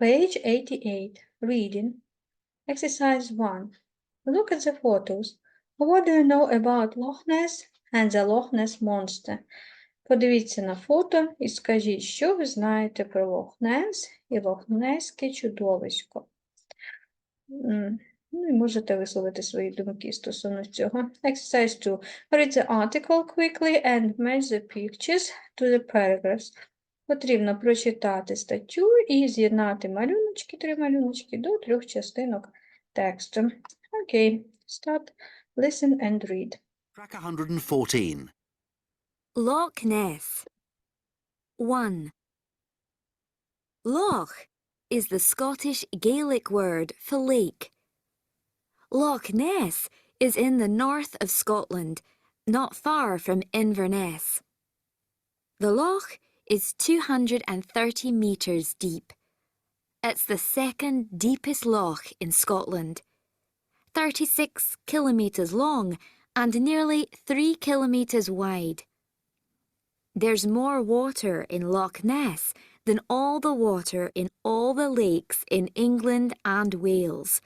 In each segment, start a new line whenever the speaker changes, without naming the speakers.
Page 88. Reading. Exercise 1. Look at the photos. What do you know about Loch Ness and the Loch Ness Monster? Подивіться на фото і скажіть, що ви знаєте про Лох Нес і Лохнеське чудовисько. Ну і можете висловити свої думки стосовно цього. Exercise 2. Read the article quickly and match the pictures to the paragraphs. Потрібно прочитати статтю і з'єднати малюночки, три малюночки до трьох частинок тексту. Окей, start, listen and read.
Track 114.
Loch Ness. 1. Loch is the Scottish Gaelic word for lake. Loch Ness is in the north of Scotland, not far from Inverness. The loch is 230 metres deep. It's the second deepest loch in Scotland, 36 kilometres long and nearly 3 kilometres wide. There's more water in Loch Ness than all the water in all the lakes in England and Wales.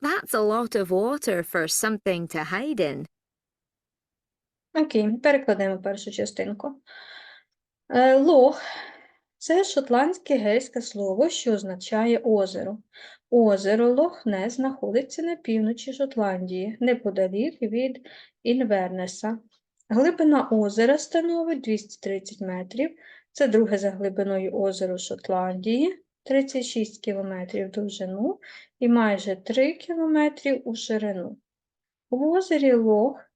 That's a lot of water for something to hide in.
Окей, перекладемо першу частинку. Е, Лох це шотландське гельське слово, що означає озеро. Озеро Лох-Нес знаходиться на півночі Шотландії, неподалік від Інвернеса. Глибина озера становить 230 метрів. Це друге за глибиною озеро Шотландії, 36 кілометрів довжину і майже 3 кілометрів у ширину. В озері Лох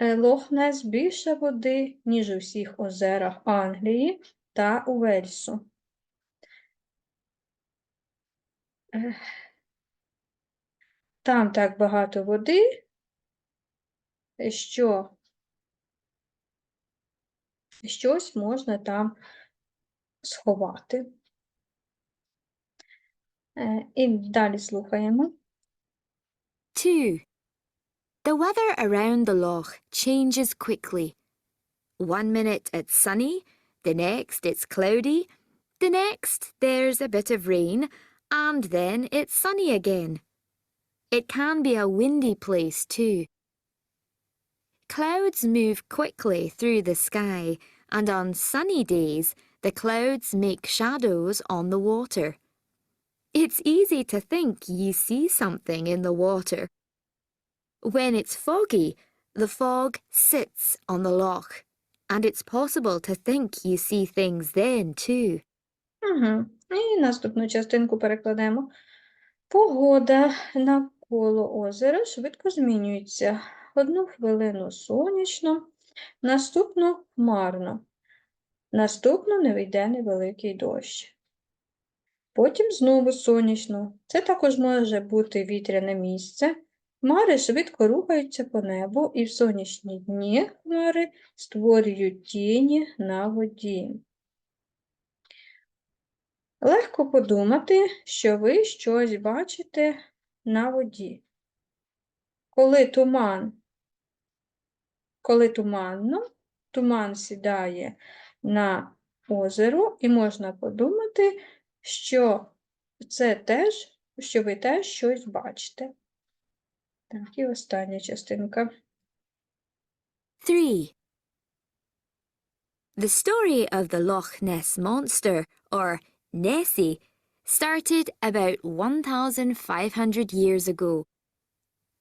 Лох-Нес більше води, ніж у всіх озерах Англії та Уельсу. Там так багато води, що щось можна там сховати. Е, І далі слухаємо.
2. The weather around the loch changes quickly. One minute it's sunny, the next it's cloudy, the next there's a bit of rain, and then it's sunny again. It can be a windy place too. Clouds move quickly through the sky, and on sunny days, the clouds make shadows on the water. It's easy to think you see something in the water. When it's foggy, the fog sits on the loch, and it's possible to think you see things then too.
Угу. І наступну частинку перекладемо. Погода навколо озера швидко змінюється. Одну хвилину сонячно, наступну хмарно, наступну не вийде невеликий дощ. Потім знову сонячно. Це також може бути вітряне місце. Хмари швидко рухаються по небу, і в сонячні дні хмари створюють тіні на воді. Легко подумати, що ви щось бачите на воді. Коли туман, коли туманно, туман сідає на озеро, і можна подумати, що це теж, що ви теж щось бачите. Так, і остання частинка.
3. The story of the Loch Ness Monster, or Nessie, started about 1,500 years ago.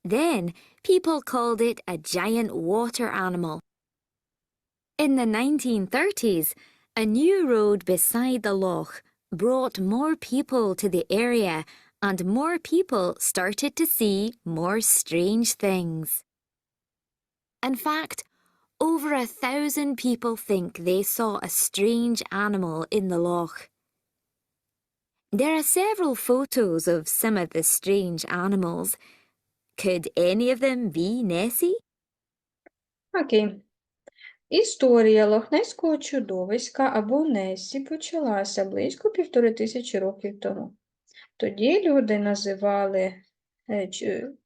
Then, people called it a giant water animal. In the 1930s, a new road beside the loch brought more people to the area and more people started to see more strange things. In fact, over a thousand people think they saw a strange animal in the loch. There are several photos of some of the strange animals. Could any of them be Nessie?
Окей. Історія лохнеського чудовиська або Несі почалася близько півтори тисячі років тому. Тоді люди називали е,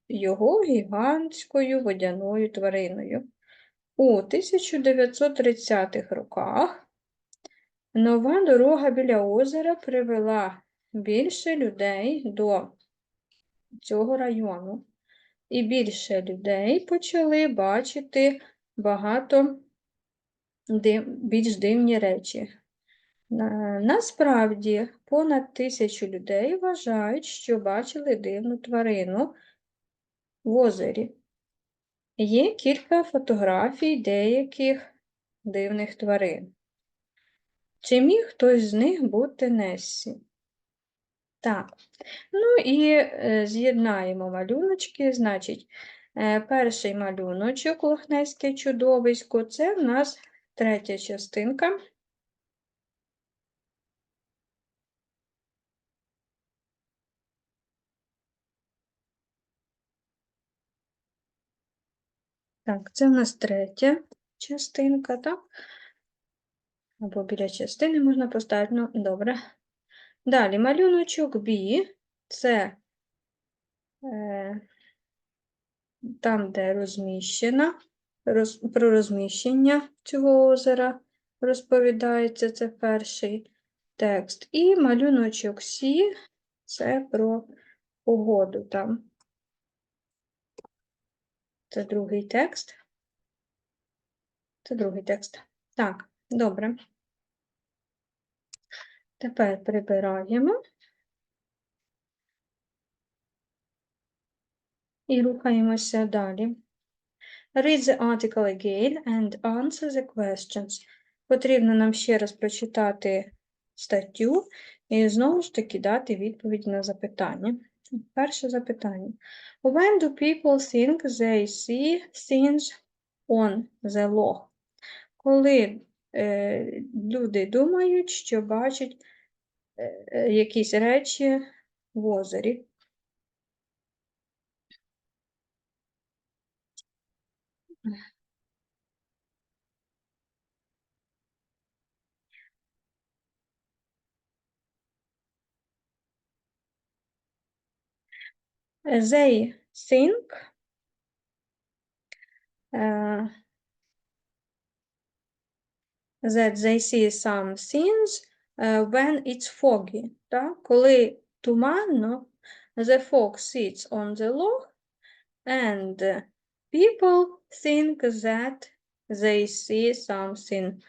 його гігантською водяною твариною. У 1930-х роках Нова дорога біля озера привела більше людей до цього району. І більше людей почали бачити багато див... більш дивні речі. На- Насправді, понад тисячу людей вважають, що бачили дивну тварину в озері. Є кілька фотографій деяких дивних тварин. Чи міг хтось з них бути Нессі? Так. Ну і е, з'єднаємо малюночки. Значить, е, перший малюночок Лохнеське чудовисько це в нас третя частинка. Так, це в нас третя частинка, так? Або біля частини можна поставити, ну, добре. Далі малюночок B це е, там, де розміщена, роз, про розміщення цього озера розповідається, це перший текст. І малюночок C це про погоду там. Це другий текст. Це другий текст. Так, добре. Тепер прибираємо і рухаємося далі. Read the article again and answer the questions. Потрібно нам ще раз прочитати статтю і знову ж таки дати відповідь на запитання. Перше запитання. When do people think they see things on the log? Коли е, люди думають, що бачать е, е, якісь речі в озері. They think uh, that they see some things uh, when it's foggy. Так? Коли туманно, the fog sits on the log and uh, people think that they see something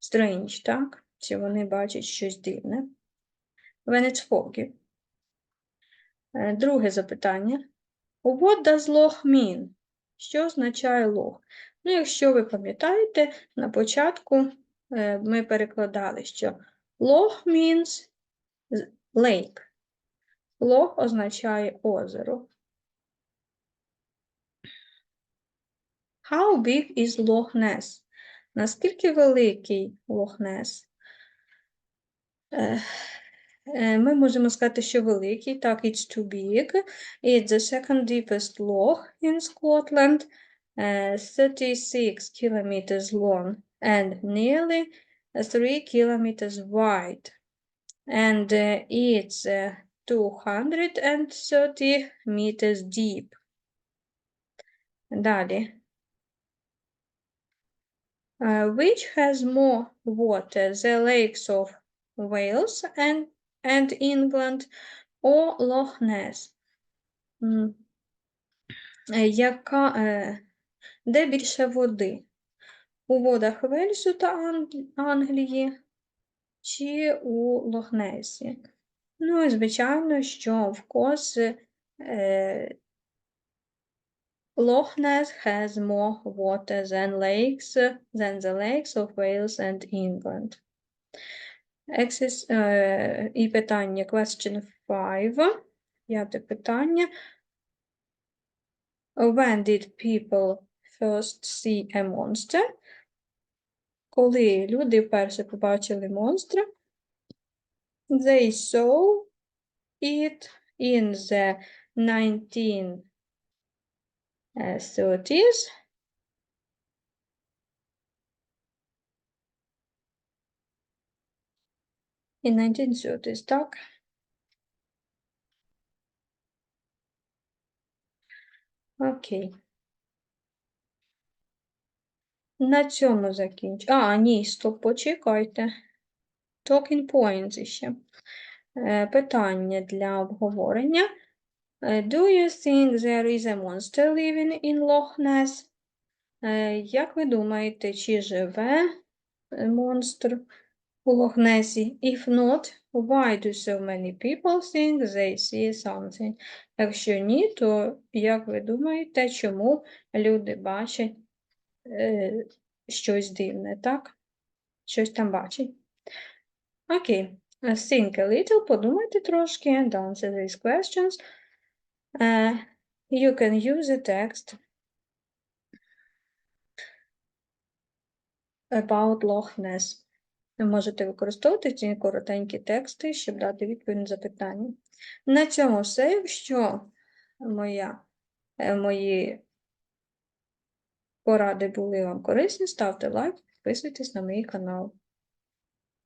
strange, так? Чи вони бачать щось дивне. When it's foggy. Е, Друге запитання. What does log mean? Що означає лог? Ну, якщо ви пам'ятаєте, на початку е, ми перекладали, що log means lake. Лог означає озеро. How big is Loch Ness? Наскільки великий Лох Нес? Е, е, Ми можемо сказати, що великий. Так, it's too big. It's the second deepest loch in Scotland, е, 36 kilometers long and nearly 3 kilometers wide. And uh, it's uh, 230 meters deep. Далі. Uh, which has more water, the lakes of Wales and, and England or Loch Ness? Е, Яка, е, де більше води? У водах Вельсу та Англії чи у Лохнесі? Ну, звичайно, що в е, Loch has more water than lakes than the lakes of Wales and England. Exis, е, і питання question 5. П'яте питання. When did people first see a monster? Коли люди вперше побачили монстра, they saw it in the 19 30s. In 1930s, так? Окей. На цьому закінчу. А, ні, стоп, почекайте. talking points ще. Е, Питання для обговорення. Е, Do you think there is a monster living in Loch Ness? Е, Як ви думаєте, чи живе монстр Лохнесі? If not, why do so many people think they see something? Якщо ні, то як ви думаєте, чому люди бачать е, щось дивне, так? Щось там бачать. Окей. Uh, Think a little, подумайте трошки and answer these questions. Uh, you can use a text about Loch Ness. Ви можете використовувати ці коротенькі тексти, щоб дати відповідь на запитання. На цьому все. Якщо моя, е, мої поради були вам корисні, ставте лайк, підписуйтесь на мій канал.